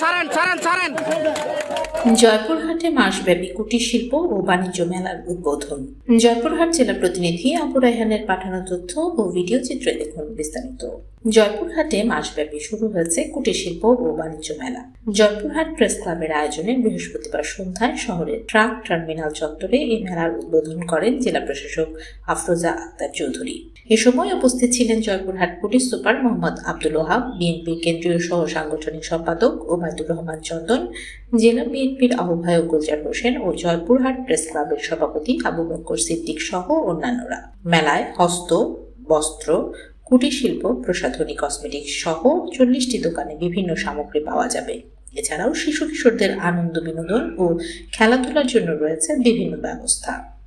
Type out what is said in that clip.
ছাড়েন ছাড়েন ছাড়েন। জয়পুরহাটে মাসব্যাপী কুটির শিল্প ও বাণিজ্য মেলার উদ্বোধন। জয়পুরহাট জেলা প্রতিনিধি আবু রায়হানের পাঠানো তথ্য ও ভিডিও চিত্রে দেখুন বিস্তারিত। জয়পুরহাটে মাসব্যাপী শুরু হয়েছে কুটির শিল্প ও বাণিজ্য মেলা। জয়পুরহাট প্রেস ক্লাবের আয়োজনে বৃহস্পতিবার সন্ধ্যায় শহরের ট্রাক টার্মিনাল চত্বরে এই মেলার উদ্বোধন করেন জেলা প্রশাসক আফরোজা আক্তার চৌধুরী। এ সময় উপস্থিত ছিলেন জয়পুরহাট পুলিশ সুপার মোহাম্মদ আব্দুল ওহাব বিএনপির কেন্দ্রীয় সহ সাংগঠনিক সম্পাদক ওবায়দুর রহমান চন্দন, জেলা বিএনপির আহ্বায়ক গুলজার হোসেন ও জয়পুরহাট প্রেস ক্লাবের সভাপতি আবু বক্কর সিদ্দিক সহ অন্যান্যরা। মেলায় হস্ত, বস্ত্র কুটির শিল্প প্রসাধনী কসমেটিক্স সহ চল্লিশটি দোকানে বিভিন্ন সামগ্রী পাওয়া যাবে। এছাড়াও শিশু কিশোরদের আনন্দ বিনোদন ও খেলাধুলার জন্য রয়েছে বিভিন্ন ব্যবস্থা।